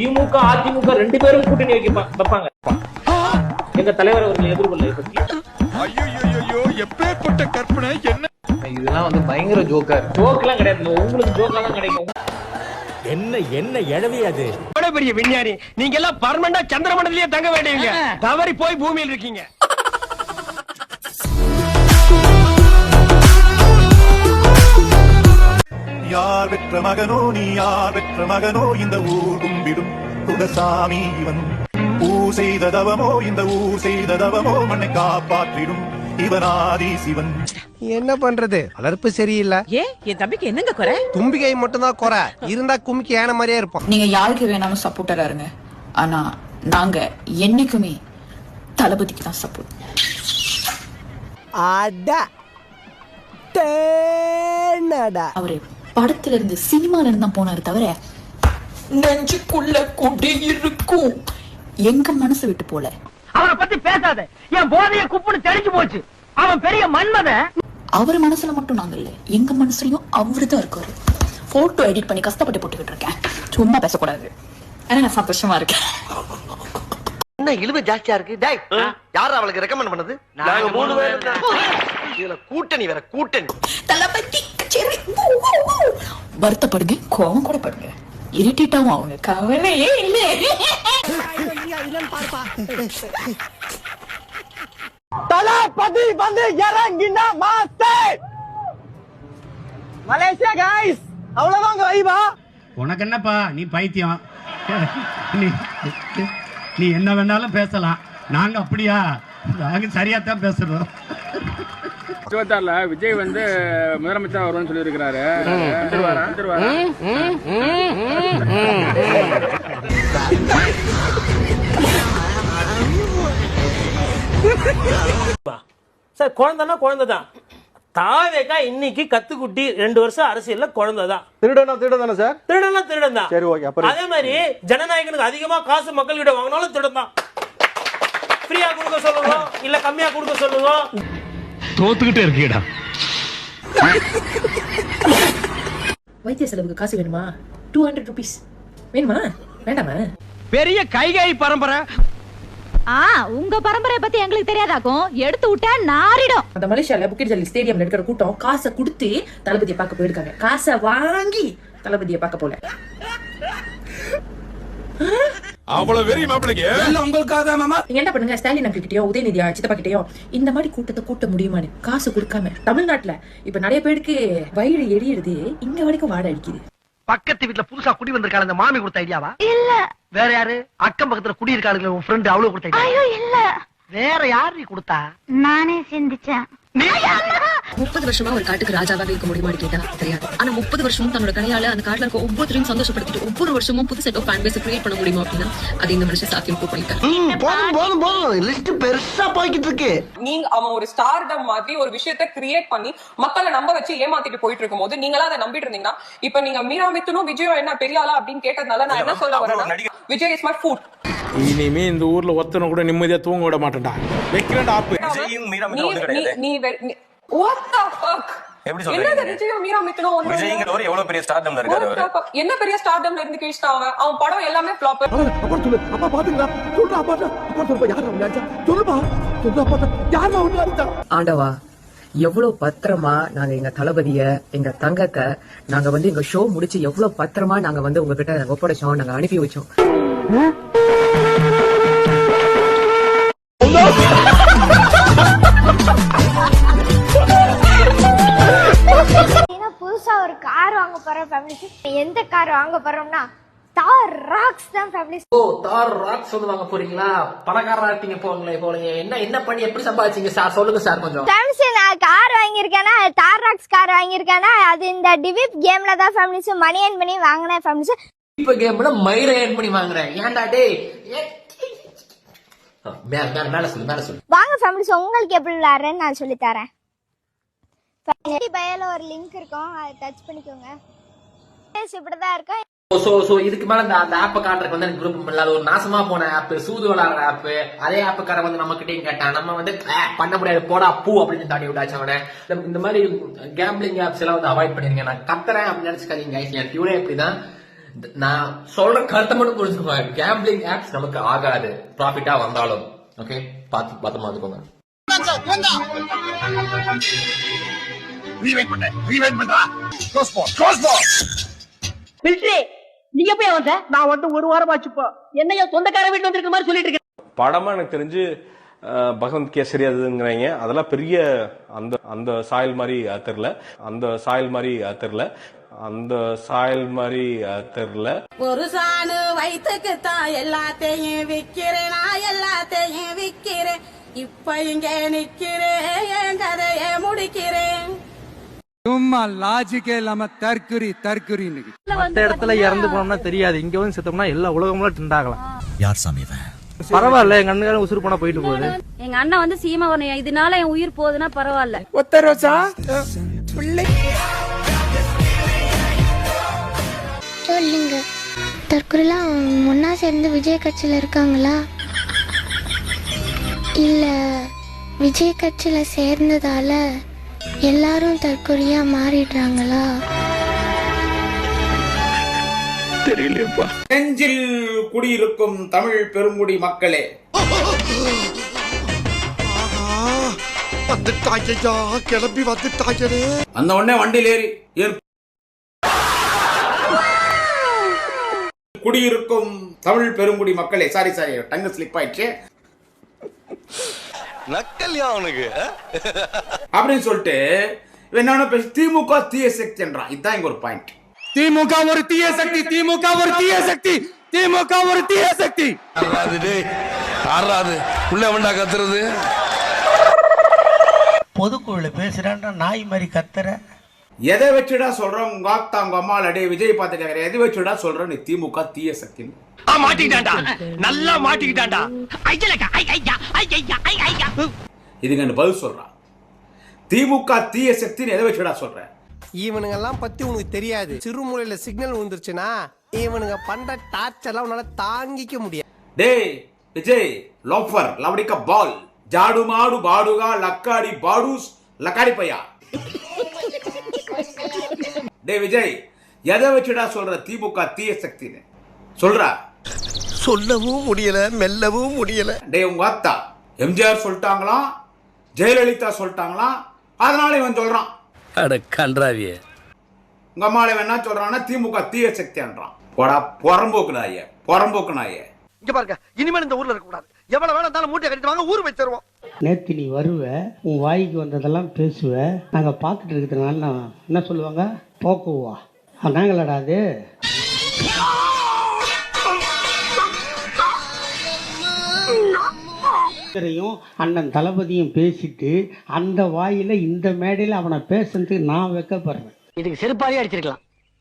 திமுக அதிமுக ரெண்டு பேரும் கூட்டணி வைக்க வைப்பாங்க. எங்க தலைவர் அவர்களை எதிர்கொள்ள பத்தி ஐயோ எப்பேற்பட்ட கற்பனை என்ன இதெல்லாம் வந்து பயங்கர ஜோக்கா ஜோக்கெல்லாம் கிடையாது. உங்களுக்கு ஜோக்கா தான் கிடைக்கும். என்ன என்ன எழவி அது? பெரிய விஞ்ஞானி? நீங்க எல்லாம் பர்மனண்டா சந்திரமண்டலத்திலேயே தங்க வேண்டியவங்க. தவறி போய் பூமியில் இருக்கீங்க. யார் பெற்ற மகனோ நீ யார் பெற்ற மகனோ இந்த ஊர் கும்பிடும் குலசாமி இவன். ஊர் செய்த தவமோ இந்த ஊர் செய்த தவமோ மண்ணை காப்பாற்றிடும் இவனாதி சிவன். என்ன பண்றது? வளர்ப்பு சரியில்லை. ஏன் என் தம்பிக்கு என்னங்க குறை? தும்பிக்கை மட்டும் தான் குறை. இருந்தா கும்பிக்கு ஏன மாதிரியே இருப்போம் நீங்க யாருக்கு வேணாலும் சப்போர்ட்டரா இருங்க. ஆனா நாங்க என்னைக்குமே தளபதிக்கு தான் சப்போர்ட். அடா தேனடா. அவரு படத்துல இருந்து சினிமால இருந்து தான் போனாரு தவிர நெஞ்சுக்குள்ள குடி இருக்கும். எங்க மனசு விட்டு போல? அவனை பத்தி பேசாத. என் போதைய குப்புன்னு தெளிச்சு போச்சு. அவன் பெரிய மன்மதன். அவர் மனசுல மட்டும் நாங்க இல்ல. எங்க மனசுலயும் அவரு தான் இருக்காரு. போட்டோ எடிட் பண்ணி கஷ்டப்பட்டு போட்டுக்கிட்டு இருக்கேன். சும்மா பேசக்கூடாது. ஆனா நான் சந்தோஷமா இருக்கேன். என்ன இழுவு ஜாஸ்தியா இருக்கு? டேய் யார் அவளுக்கு ரெக்கமெண்ட் பண்ணது? நாங்க மூணு பேர் இதுல கூட்டணி வேற கூட்டணி. தளபதி கச்சேரி. வருத்தப்படுங்க கோவம் கூட படுங்க. இரிட்டேட்டாவும் ஆகுங்க கவலையே இல்லை. தளபதி வந்து இறங்கினா மாஸ்டர். மலேசியா காய்ஸ் அவ்வளவுதாங்க வைபா உனக்கு என்னப்பா நீ பைத்தியம். நீ என்ன வேணாலும் பேசலாம். நாங்க அப்படியா? நாங்க சரியா தான் பேசுறோம். இருபத்தாறுல விஜய் வந்து முதலமைச்சர் வருவான்னு சொல்லி இருக்கிறாரு சார் குழந்தைன்னா குழந்தை தான் தாவேக்கா இன்னைக்கு கத்துக்குட்டி ரெண்டு வருஷம் அரசியல்ல குழந்தை தான் திருடனா திருடனா சார்? திருடனா திருடன் தான் சரி, okay, அப்புறம்? அதே மாதிரி ஜனநாயகனுக்கு அதிகமா காசு மக்கள் கிட்ட வாங்கினாலும் திருடன் தான் ஃப்ரீயா கொடுக்க சொல்லுங்க இல்ல கம்மியா கொடுக்க சொல்லுங்க தோத்துக்கிட்டே இருக்கீடா வைத்திய செலவுக்கு காசு வேணுமா? டூ ஹண்ட்ரட் ருபீஸ் வேணுமா? வேண்டாமா? பெரிய கைகை பரம்பரை. ஆ உங்க பரம்பரைய பத்தி எங்களுக்கு தெரியாதாக்கும்? எடுத்து விட்டா நாரிடும். அந்த மலேசியால புக்கிட் ஜல்லி ஸ்டேடியம்ல இருக்கிற கூட்டம் காசை கொடுத்து தளபதியை பார்க்க போயிருக்காங்க. காசை வாங்கி தளபதியை பார்க்க போல. அவ்வளவு வெறி மாப்பிளைக்கு நீங்க என்ன பண்ணுங்க? ஸ்டாலின் அங்கிள் கிட்டயோ உதயநிதி சித்தப்பா கிட்டயோ இந்த மாதிரி கூட்டத்தை கூட்ட முடியுமான்னு காசு கொடுக்காம தமிழ்நாட்டுல இப்ப நிறைய பேருக்கு வயிறு எரியுது இங்க வரைக்கும் வாடை அடிக்குது. பக்கத்து வீட்ல புதுசா குடி வந்திருக்காள் அந்த மாமி கொடுத்த ஐடியாவா இல்ல. வேற யாரு? அக்கம் பக்கத்துல குடி இருக்காளுங்களே உன் ஃப்ரெண்ட் அவ்வளவு கொடுத்த ஐடியா இல்ல. வேற யாரு நீ கொடுத்தா? நானே சிந்திச்சேன். முப்பது வருஷமா ஒரு காட்டுக்கு ராஜாவாக இருக்க முடியுமான்னு கேட்டா தெரியாது. ஆனா முப்பது வருஷமும் தன்னோட கையால அந்த காட்டுல இருக்க ஒவ்வொருத்தரையும் சந்தோஷப்படுத்திட்டு ஒவ்வொரு வருஷமும் புது set of fan base create பண்ண முடியுமா அப்படின்னா அது இந்த மனுஷன் சாத்தியம் பண்ணிட்டார். போதும் போதும் போதும். லிஸ்ட் பெருசா போய்கிட்டு இருக்கு. நீங்க அவன் ஒரு ஸ்டார்டம் மாதிரி ஒரு விஷயத்த கிரியேட் பண்ணி மக்களை நம்ப வச்சு ஏமாத்திட்டு போயிட்டு இருக்கும்போது நீங்களா அதை நம்பிட்டு இருந்தீங்கன்னா இப்ப நீங்க மீரா மித்துனும் விஜயும் என்ன பெரிய ஆளா அப்படின்னு கேட்டதுனால நான் என்ன சொல்ல வரேன்னா விஜய் இஸ் மை ஃபுட் இனிமே இந்த ஊர்ல ஒத்தனை கூட நிம்மதியா தூங்க விட மாட்டேன்டா. வைக்கிறேன்டா ஆப்பு. நீ நீ வாட் தி ஃபக் எப்படி எவ்வளவு பெரிய ஸ்டார்டம்ல இருக்காரு என்ன பெரிய ஸ்டார்டம்ல இருந்து கிழிச்சிட்டான் அவன்? அவன் படம் எல்லாமே ஃப்ளாப் அப்புறம் சொல்லு. அப்பா பாத்துங்களா சொல்றா அப்பா அப்பா சொல்லுப்பா யாரா உண்டாச்சா சொல்லுப்பா. சொல்றா அப்பா யாரா உண்டாச்சா ஆண்டவா எவ்வளவு பத்திரமா நாங்க எங்க தளபதிய எங்க தங்கத்தை நாங்க வந்து எங்க ஷோ முடிச்சு எவ்வளவு பத்திரமா நாங்க வந்து உங்ககிட்ட ஒப்படைச்சோம் நாங்க அனுப்பி வச்சோம். புதுசா ஒரு கார் வாங்க போறோம் ஃபேமிலிஸ் எந்த கார் வாங்க போறோம்னா தார் ராக்ஸ் தான் ஃபேமிலிஸ் ஓ தார் ராக்ஸ் வந்து வாங்க போறீங்களா? பணக்காரரா இருப்பீங்க போங்களே போலீங்க என்ன என்ன பண்ணி எப்படி சம்பாதிச்சீங்க சார் சொல்லுங்க சார் கொஞ்சம். ஃபேமிலிஸ் நான் கார் வாங்கியிருக்கேன்னா தார் ராக்ஸ் கார் வாங்கியிருக்கேன்னா அது இந்த டிவிப் கேம்ல தான் ஃபேமிலிஸ் மணி பண்ணி வாங்கினேன் ஃபேமிலிஸ் இப்ப கேம்ல மயிரை ஏன் பண்ணி வாங்குறேன். ஏன்டா டேய்? ஏ- மேல மேல மேல சொல்லு மேல சொல்லு. வாங்க ஃபேமிலிஸ் உங்களுக்கு எப்படி விளையாடுறேன்னு நான் சொல்லி தரேன். பயோல ஒரு லிங்க் இருக்கும். அதை டச் பண்ணிக்கோங்க. இப்படிதான் இருக்கும். சோ சோ இதுக்கு மேல இந்த அந்த ஆப்பை காட்டுறதுக்கு வந்து எனக்கு விருப்பம் இல்லாத ஒரு நாசமா போன ஆப் சூது விளாடுற ஆப் அதே ஆப்புக்கார வந்து நம்ம கிட்டயும் கேட்டான். நம்ம வந்து "ஆ, பண்ண முடியாது. போடா பூ அப்படின்னு தாண்டி விட்டாச்சு அவனை. இந்த- மாதிரி கேம்பிளிங் ஆப்ஸ் எல்லாம் வந்து அவாய்ட் பண்ணிருங்க. நான் கத்துறேன் அப்படின்னு நினைச்சுக்காதீங்க. என் டியூனே இப்படிதான் நான் சொல்ற கருத்தை மட்டும் புரிஞ்சுக்கோங்க. கேம்பிளிங் ஆப்ஸ் நமக்கு ஆகாது. ப்ராஃபிட்டா வந்தாலும். ஓகே பார்த்து பத்திரமா இருந்துக்கோங்க நீங்க போய் வந்த? நான் வந்து ஒரு வாரம் ஆச்சுப்போ என்னையா சொந்தக்கார வீட்டு வந்திருக்க மாதிரி சொல்லிட்டு இருக்க படமா எனக்கு தெரிஞ்சு பகவந்த் கேசரி அதுங்கிறீங்க அதெல்லாம் பெரிய அந்த அந்த சாயல் மாதிரி அஹ், தெரியல. அந்த சாயல் மாதிரி அஹ், தெரியல. அந்த சாயல் மாதிரி அஹ், தெரியல ஒரு சாணு வயிற்றுக்கு தான் எல்லாத்தையும் விக்கிறேன். நான் எல்லாத்தையும் விக்கிறேன். இப்ப இங்க நிக்கிறேன். என் கதையை முடிக்கிறேன். சும்மா லாஜிக்கே இல்லாம தற்குறி தற்குறி இன்னைக்கு மற்ற இடத்துல இறந்து போனோம்னா தெரியாது. இங்க வந்து செத்தோம்னா எல்லா உலகமும் திண்டாகலாம் யார் சாமி பரவாயில்ல எங்க அண்ணன் உசுறு போனா போயிட்டு போகுது. எங்க அண்ணன் வந்து சீமாவரம் இதனால என் உயிர் போகுதுன்னா பரவாயில்ல. ஒத்த ரோசா சொல்லுங்க. தற்கொலைலாம் ஒன்னா சேர்ந்து விஜய் கட்சியில இருக்காங்களா? இல்ல விஜய் கட்சியில சேர்ந்ததால எல்லாரும் தற்கொலையா மாறிடுறாங்களா? நெஞ்சில் குடியிருக்கும் தமிழ் பெருங்குடி மக்களே. வந்துட்டாங்கய்யா கிளம்பி வந்துட்டாங்களே அந்த உடனே வண்டியில் ஏறி குடியிருக்கும் தமிழ் பெருங்குடி மக்களே சாரி சாரி டங்கு ஸ்லிப் ஆயிடுச்சு. நக்கல்யா அவனுக்கு அப்படின்னு சொல்லிட்டு இவன் என்ன பேசி திமுக தீய சக்தி என்றான் இதுதான் இங்க ஒரு பாயிண்ட் திமுக ஒரு தீய சக்தி திமுக ஒரு தீய சக்தி திமுக ஒரு தீய சக்தி. ஆறாது உள்ள வேண்டா கத்துறது. பொதுக்குழுல பேசுறான்ற நாய் மாதிரி கத்துற. எதை வச்சுடா சொல்றோம்? உங்க ஆத்தா உங்க அம்மா அடே விஜய் பார்த்து கேக்குற எதை வச்சுடா சொல்ற நீ திமுக தீய சக்தின்னு. மாட்டிக்கிட்டான்டா. நல்லா மாட்டிக்கிட்டான்டா. இதுக்கு என்ன பதில் சொல்றான் திமுக தீய சக்தின்னு எதை வச்சுடா சொல்ற? இவனுங்க எல்லாம் பத்தி உனக்கு தெரியாது. சிறுமூலையில சிக்னல் விழுந்துருச்சுன்னா இவனுங்க பண்ற டார்ச்சர்லாம் உன்னால தாங்கிக்க முடியாது. டேய் விஜய் லோஃபர் லவடிக்க பால் ஜாடு மாடு பாடுகா லக்காடி பாடூஸ் லக்காடி பையா? டேய் விஜய் எதை வச்சுடா சொல்ற? திமுக தீய சக்தின்னு. சொல்றா. சொல்லவும் முடியல மெல்லவும் முடியல. டேய் உங்க அத்தா எம்ஜிஆர் சொல்லிட்டாங்களாம் ஜெயலலிதா சொல்லிட்டாங்களாம் அதனால இவன் சொல்றான். அட கன்றாவியே. உங்க அம்மாவை என்ன சொல்றான்னா திமுக தீய சக்தின்றான். போடா புறம்போக்கு நாயே புறம்போக்கு நாயே. இங்க பாருங்க இனிமேல் இந்த ஊர்ல இருக்க கூடாது எவ்வளவு வேணா இருந்தாலும் மூட்டை கட்டிட்டு வாங்க ஊர் வச்சிருவோம். நேத்து நீ வருவ உன் வாய்க்கு வந்ததெல்லாம் பேசுவ நாங்க பார்த்துட்டு இருக்கிறதுனால என்ன சொல்லுவாங்க? போக்குவா அதாங்களடா அது. அண்ணன் தளபதியும் பேசிட்டு அந்த வாயில இந்த மேடையில அவனை பேசுறதுக்கு நான் வைக்கப்படுறேன். இதுக்கு செருப்பாலே அடிச்சிருக்கலாம்.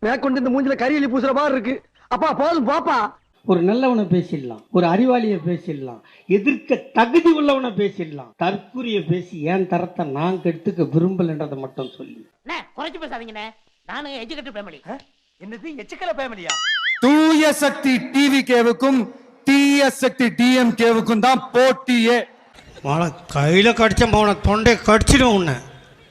மேற்கொண்டு இந்த மூஞ்சில கரியலி பூசுற மாதிரி இருக்கு. அப்பா போதும் பாப்பா. ஒரு நல்லவனை பேசிடலாம். ஒரு அறிவாளியை பேசிடலாம். எதிர்க்க தகுதி உள்ளவனை பேசிடலாம். தற்குறிய பேசி ஏன் தரத்தை நான் கெடுத்துக்க விரும்பலன்றதை மட்டும் சொல்லி. குறைச்சு பேசாதீங்கண்ணே. நானும் எஜுகேட்டட் ஃபேமிலி என்னது எச்சுக்கல ஃபேமிலியா தூய சக்தி டிவி கேவுக்கும் தீய சக்தி டிஎம் கேவுக்கும் தான் போட்டியே. கையில கடிச்ச போன தொண்டை கடிச்சிடும் உன்னை.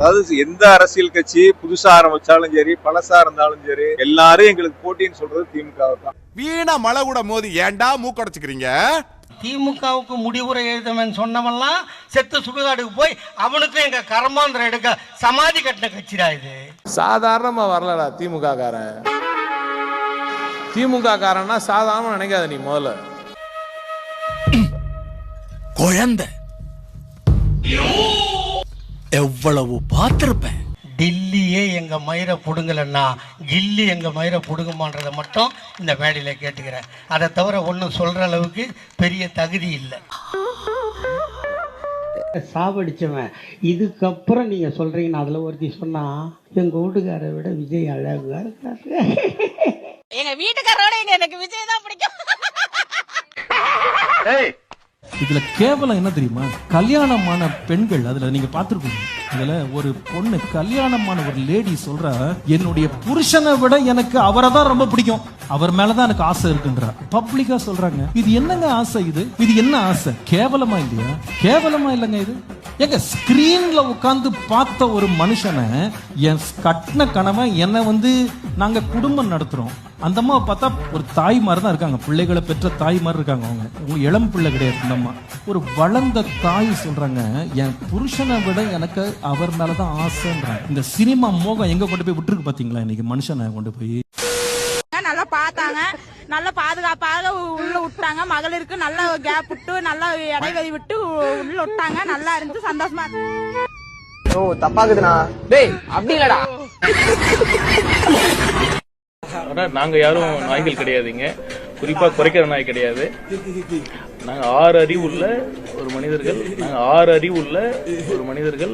அதாவது எந்த அரசியல் கட்சி புதுசா ஆரம்பிச்சாலும் சரி பழசா இருந்தாலும் சரி எல்லாரும் எங்களுக்கு போட்டின்னு சொல்றது திமுக தான். வீணா மழை கூட மோதி ஏன்டா மூக்கடைச்சுக்கிறீங்க? திமுகவுக்கு முடிவுரை எழுதவன் சொன்னவன்லாம் செத்து சுடுகாடுக்கு போய் அவனுக்கும் எங்க கரமாந்திரம் எடுக்க சமாதி கட்டின கட்சிடா இது? சாதாரணமா வரலடா திமுக காரன் திமுக காரன்னா சாதாரண நினைக்காத நீ முதல்ல. குழந்தை. எவ்வளவு பார்த்திருப்பேன். டில்லியே எங்க மயிரை புடுங்கலன்னா கில்லி எங்க மயிரை புடுங்குமான்றதை மட்டும் இந்த மேடையில கேட்டுக்கிறேன். அதை தவிர ஒன்றும் சொல்ற அளவுக்கு பெரிய தகுதி இல்லை. சாவடிச்சவன். இதுக்கப்புறம் நீங்க சொல்றீங்கன்னு அதுல ஒருத்தி சொன்னா எங்க வீட்டுக்காரை விட விஜய் அழகா இருக்காரு. எங்க வீட்டுக்காரோட எனக்கு விஜய் தான் பிடிக்கும். இதுல கேவலம் என்ன தெரியுமா? கல்யாணமான பெண்கள் அதுல நீங்க பாத்துருக்கீங்க இதுல ஒரு பொண்ணு கல்யாணமான ஒரு லேடி சொல்றா என்னுடைய புருஷனை விட எனக்கு அவரை தான் ரொம்ப பிடிக்கும். அவர் மேலதான் எனக்கு ஆசை இருக்குன்றா. பப்ளிக்கா சொல்றாங்க. இது என்னங்க ஆசை இது? இது என்ன ஆசை? கேவலமா இல்லையா? கேவலமா இல்லைங்க இது? ஏங்க ஸ்கிரீன்ல உட்காந்து பார்த்த ஒரு மனுஷனை என் கட்டின கணவன் என்னை வந்து நாங்க குடும்பம் நடத்துறோம். அந்த அம்மா பார்த்தா ஒரு தாய் மாதிரி தான் இருக்காங்க. பிள்ளைகளை பெற்ற தாய் மாதிரி இருக்காங்க அவங்க. அவங்க இளம் பிள்ளை கிடையாது இந்த அம்மா. ஒரு வளர்ந்த தாய் சொல்றாங்க என் புருஷனை விட எனக்கு அவர் மேலதான் ஆசைன்றாங்க இந்த சினிமா மோகம் எங்க கொண்டு போய் விட்டுருக்கு பாத்தீங்களா இன்னைக்கு மனுஷனை கொண்டு போய்? நல்லா பார்த்தாங்க. நல்ல பாதுகாப்பாக உள்ள விட்டாங்க. மகளிருக்கு நல்ல கேப் விட்டு நல்ல இடைவெளி விட்டு உள்ள விட்டாங்க. நல்லா இருந்து சந்தோஷமா ஓ தப்பாக்குதுண்ணா டேய் அப்படி இல்லடா. நாங்க யாரும் நாய்கள் கிடையாதுங்க. குறிப்பா குறைக்கிற நாய் கிடையாது. நாங்க ஆறு அறிவு உள்ள ஒரு மனிதர்கள். நாங்க ஆறு அறிவு உள்ள ஒரு மனிதர்கள்.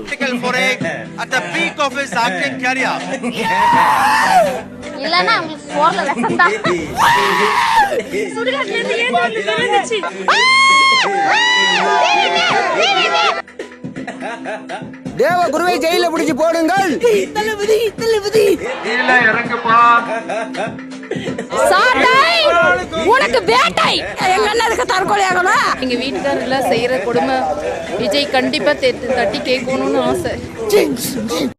இல்லன்னா உங்களுக்கு போர்ல விஷம் தான் சுடுகாட்டுல இருந்து ஏதோ ஒண்ணு விழுந்துச்சு. தேவ குருவை ஜெயில பிடிச்சு போடுங்கள் உனக்கு வேட்டை எங்க அண்ணனுக்கு எங்க வீட்டுக்காரர்ல செய்யற கொடுமை விஜய் கண்டிப்பா தட்டி கேட்கணும்னு ஆசை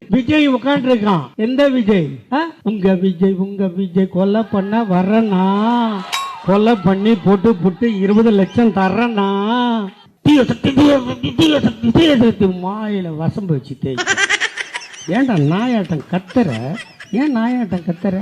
விஜய் உட்காந்துருக்கான் எந்த விஜய்? ஆ? உங்க விஜய் உங்க விஜய் கொலை பண்ண வர்றனா கொலை பண்ணி போட்டு போட்டு இருபது லட்சம் தர்றனா தீய சக்தி தீய சக்தி தீய சக்தி தீய சக்தி மாயில வசம்பு வச்சு தேய் ஏன்டா நாயாட்டம் கத்துற? ஏன் நாயாட்டம் கத்துற?